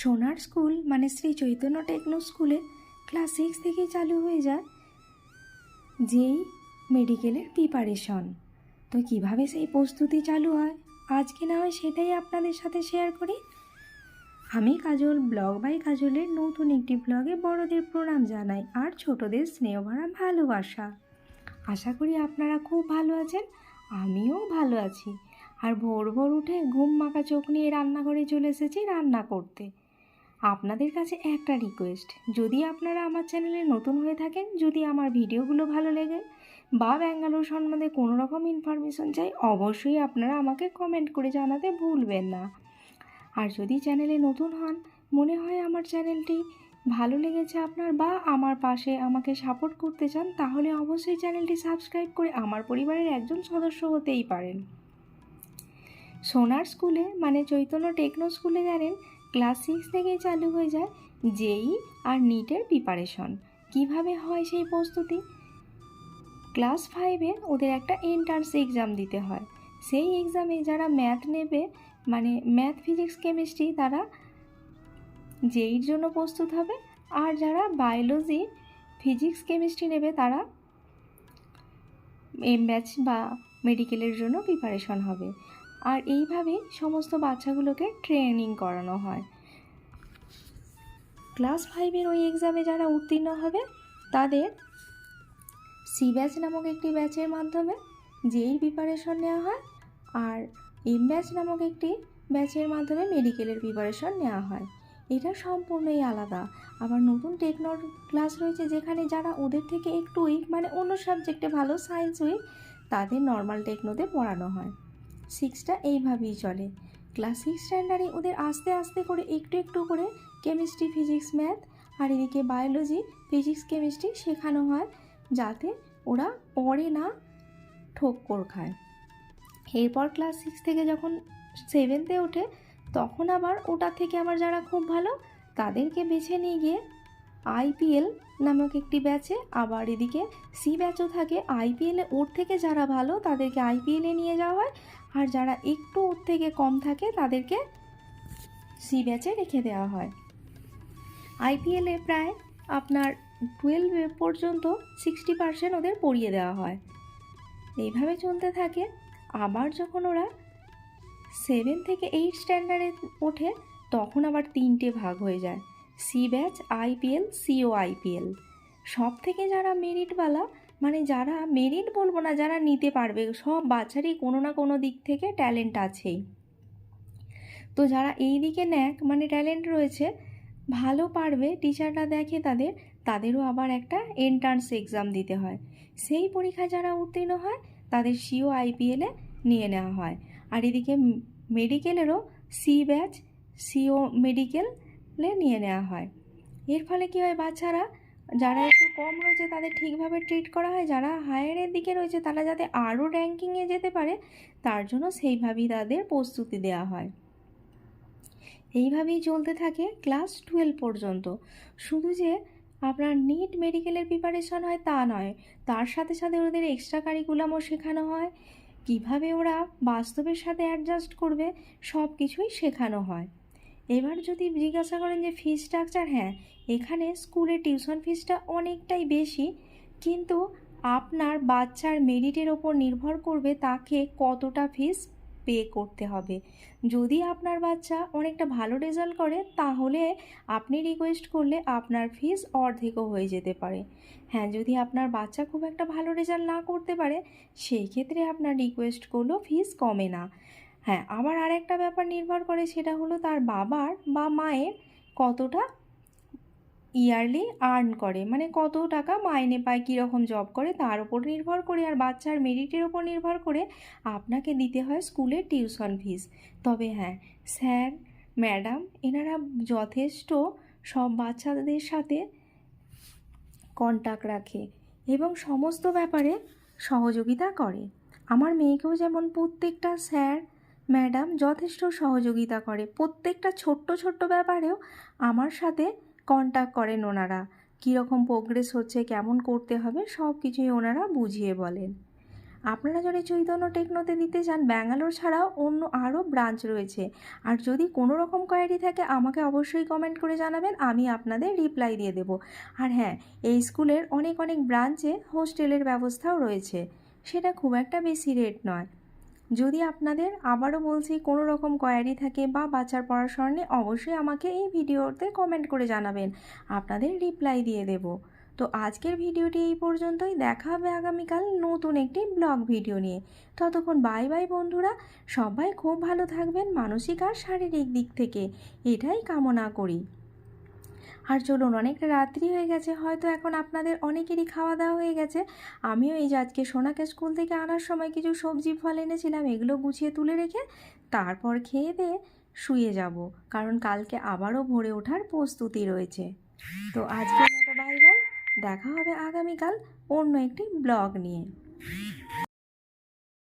সোনার স্কুল মানে শ্রী চৈতন্য টেকনো স্কুলে ক্লাস সিক্স থেকেই চালু হয়ে যায়, যেই মেডিকেলের প্রিপারেশন। তো কীভাবে সেই প্রস্তুতি চালু হয়? আজকে না হয় সেটাই আপনাদের সাথে শেয়ার করি। আমি কাজল, ব্লগ বাই কাজলের নতুন একটি ব্লগে বড়দের প্রণাম জানাই আর ছোটদের স্নেহ ভরা ভালোবাসা। আশা করি আপনারা খুব ভালো আছেন, আমিও ভালো আছি। আর ভোর ভোর উঠে ঘুম মাখা চোখ নিয়ে রান্নাঘরে চলে এসেছি রান্না করতে। আপনাদের কাছে একটা রিকোয়েস্ট যদি আপনারা আমার চ্যানেলে নতুন হয়ে থাকেন, যদি আমার ভিডিওগুলো ভালো লেগে বা ব্যাঙ্গালোর সম্বন্ধে কোনো রকম ইনফরমেশন চাই, অবশ্যই আপনারা আমাকে কমেন্ট করে জানাতে ভুলবেন না। আর যদি চ্যানেলে নতুন হন, মনে হয় আমার চ্যানেলটি ভালো লেগেছে আপনার বা আমার পাশে আমাকে সাপোর্ট করতে চান, তাহলে অবশ্যই চ্যানেলটি সাবস্ক্রাইব করে আমার পরিবারের একজন সদস্য হতেই পারেন। সোনার স্কুলে মানে চৈতন্য টেকনো স্কুলে জানেন ক্লাস সিক্স থেকেই চালু হয়ে যায় জেই আর নিটের প্রিপারেশন। কীভাবে হয় সেই প্রস্তুতি? ক্লাস ফাইভে ওদের একটা এন্ট্রান্স এক্সাম দিতে হয়। সেই এক্সামে যারা ম্যাথ নেবে মানে ম্যাথ ফিজিক্স কেমিস্ট্রি তারা জেইর জন্য প্রস্তুত হবে। আর যারা বায়োলজি ফিজিক্স কেমিস্ট্রি নেবে, তারা এম ব্যাচ বা মেডিকেলের জন্য প্রিপারেশন হবে। আর এইভাবেই সমস্ত বাচ্চাগুলোকে ট্রেনিং করানো হয়। ক্লাস ফাইভের ওই এক্সামে যারা উত্তীর্ণ হবে, তাদের সি ব্যাচ নামক একটি ব্যাচের মাধ্যমে যেই প্রিপারেশন নেওয়া হয় আর এম ব্যাচ নামক একটি ব্যাচের মাধ্যমে মেডিকেলের প্রিপারেশন নেওয়া হয়। এটা সম্পূর্ণই আলাদা। আবার নতুন টেকনোর ক্লাস রয়েছে যেখানে যারা ওদের থেকে একটু উইক মানে অন্য সাবজেক্টে ভালো সায়েন্স উইক তাদের নর্মাল টেকনোতে পড়ানো হয়। সিক্সটা এইভাবেই চলে। ক্লাস সিক্স স্ট্যান্ডার্ডে ওদের আস্তে আস্তে করে একটু একটু করে কেমিস্ট্রি, ফিজিক্স, ম্যাথ আর এদিকে বায়োলজি, ফিজিক্স, কেমিস্ট্রি শেখানো হয় যাতে ওরা পড়ে না ঠোক্কর খায়। এরপর ক্লাস সিক্স থেকে যখন সেভেন্থে ওঠে তখন আবার ওটা থেকে আবার যারা খুব ভালো তাদেরকে বেছে নিয়ে গিয়ে আইপিএল নামক একটি ব্যাচে আবার এদিকে সি ব্যাচও থাকে। আইপিএলে ওর থেকে যারা ভালো তাদেরকে আইপিএলে নিয়ে যাওয়া হয়। আর যারা একটু ওর থেকে কম থাকে, তাদেরকে সি ব্যাচে রেখে দেওয়া হয়। আইপিএলে প্রায় আপনার টুয়েলভ পর্যন্ত সিক্সটি পার্সেন্ট ওদের পড়িয়ে দেওয়া হয়। এইভাবে চলতে থাকে। আবার যখন ওরা সেভেন থেকে এইট স্ট্যান্ডার্ডে ওঠে, তখন আবার তিনটে ভাগ হয়ে যায়। সি ব্যাচ আইপিএল সিও আইপিএল সব থেকে যারা মেরিটওয়ালা মানে যারা মেরিট বলব না, যারা নিতে পারবে, সব বাচ্চারই কোনো না কোনো দিক থেকে ট্যালেন্ট আছেই। তো যারা এই দিকে ন্যাক মানে ট্যালেন্ট রয়েছে, ভালো পারবে, টিচাররা দেখে তাদের, তাদেরও আবার একটা এন্ট্রান্স এক্সাম দিতে হয়। সেই পরীক্ষায় যারা উত্তীর্ণ হয়, তাদের সিও আইপিএলে নিয়ে নেওয়া হয়। আর এদিকে মেডিকেলেরও সি ব্যাচ, সিও মেডিকেলে নিয়ে নেওয়া হয়। এর ফলে কী হয়, বাচ্চারা যারা একটু কম রয়েছে তাদের ঠিকভাবে ট্রিট করা হয়, যারা হায়ারের দিকে রয়েছে তারা যাতে আরও র্যাঙ্কিংয়ে যেতে পারে, তার জন্য সেইভাবেই তাদের প্রস্তুতি দেওয়া হয়। এইভাবেই চলতে থাকে ক্লাস টুয়েলভ পর্যন্ত। শুধু যে আপনার নিট মেডিকেলের প্রিপারেশন হয় তা নয়, তার সাথে সাথে ওদের এক্সট্রা কারিকুলামও শেখানো হয়। কীভাবে ওরা বাস্তবের সাথে অ্যাডজাস্ট করবে সব কিছুই শেখানো হয়। এবার যদি জিজ্ঞাসা করেন যে ফি স্ট্রাকচার হ্যাঁ এখানে স্কুলে টিউশন ফিসটা অনেকটাই বেশি, কিন্তু আপনার বাচ্চার মেরিটের ওপর নির্ভর করবে তাকে কতটা ফিস পে করতে হবে। যদি আপনার বাচ্চা অনেকটা ভালো রেজাল্ট করে, তাহলে আপনি রিকোয়েস্ট করলে আপনার ফিস অর্ধেকও হয়ে যেতে পারে। হ্যাঁ যদি আপনার বাচ্চা খুব একটা ভালো রেজাল্ট না করতে পারে, সেই ক্ষেত্রে আপনার রিকোয়েস্ট করলেও ফিস কমে না। হ্যাঁ আবার আরেকটা ব্যাপার নির্ভর করে সেটা হলো তার বাবার বা মায়ের কতটা ইয়ারলি আর্ন করে মানে কত টাকা মাইনে পায়, কীরকম জব করে, তার উপর নির্ভর করে। আর বাচ্চার মেরিটের ওপর নির্ভর করে আপনাকে দিতে হয় স্কুলের টিউশন ফিস। তবে হ্যাঁ স্যার, ম্যাডাম এনারা যথেষ্ট সব বাচ্চাদের সাথে কন্ট্যাক্ট রাখে এবং সমস্ত ব্যাপারে সহযোগিতা করে। আমার মেয়েকেও যেমন প্রত্যেকটা স্যার ম্যাডাম যথেষ্ট সহযোগিতা করে। প্রত্যেকটা ছোট্ট ছোট্ট ব্যাপারেও আমার সাথে কন্ট্যাক্ট করেন ওনারা। কীরকম প্রোগ্রেস হচ্ছে, কেমন করতে হবে সব কিছুই ওনারা বুঝিয়ে বলেন। আপনারা যদি চৈতন্য টেকনোতে দিতে চান, ব্যাঙ্গালোর ছাড়াও অন্য আরও ব্রাঞ্চ রয়েছে। আর যদি কোনো রকম কোয়ারি থাকে, আমাকে অবশ্যই কমেন্ট করে জানাবেন, আমি আপনাদের রিপ্লাই দিয়ে দেব। আর হ্যাঁ এই স্কুলের অনেক অনেক ব্রাঞ্চে হোস্টেলের ব্যবস্থাও রয়েছে। সেটা খুব একটা বেশি রেট নয়। যদি আপনাদের আবারও বলছি কোনো রকম কোয়ারি থাকে বা বাচ্চার পড়াশোনা অবশ্যই আমাকে এই ভিডিওতে কমেন্ট করে জানাবেন। আপনাদের রিপ্লাই দিয়ে দেব। তো আজকের ভিডিওটি এই পর্যন্তই। দেখা হবে আগামীকাল নতুন একটি ব্লগ ভিডিও নিয়ে। ততক্ষণ বাই বাই বন্ধুরা। সবাই খুব ভালো থাকবেন মানসিক আর শারীরিক দিক থেকে। এটাই কামনা করি। আর চলুন, অনেকটা রাত্রি হয়ে গেছে, হয়তো এখন আপনাদের অনেকেরই খাওয়া দাওয়া হয়ে গেছে। আমিও এই যে আজকে সোনাকে স্কুল থেকে আনার সময় কিছু সবজি, ফল এনেছিলাম, এগুলো গুছিয়ে তুলে রেখে তারপর খেয়ে দিয়ে শুয়ে যাব। কারণ কালকে আবারও ভোরে ওঠার প্রস্তুতি রয়েছে। তো আজকের মতো বাই বাই দেখা হবে আগামীকাল অন্য একটি ব্লগ নিয়ে।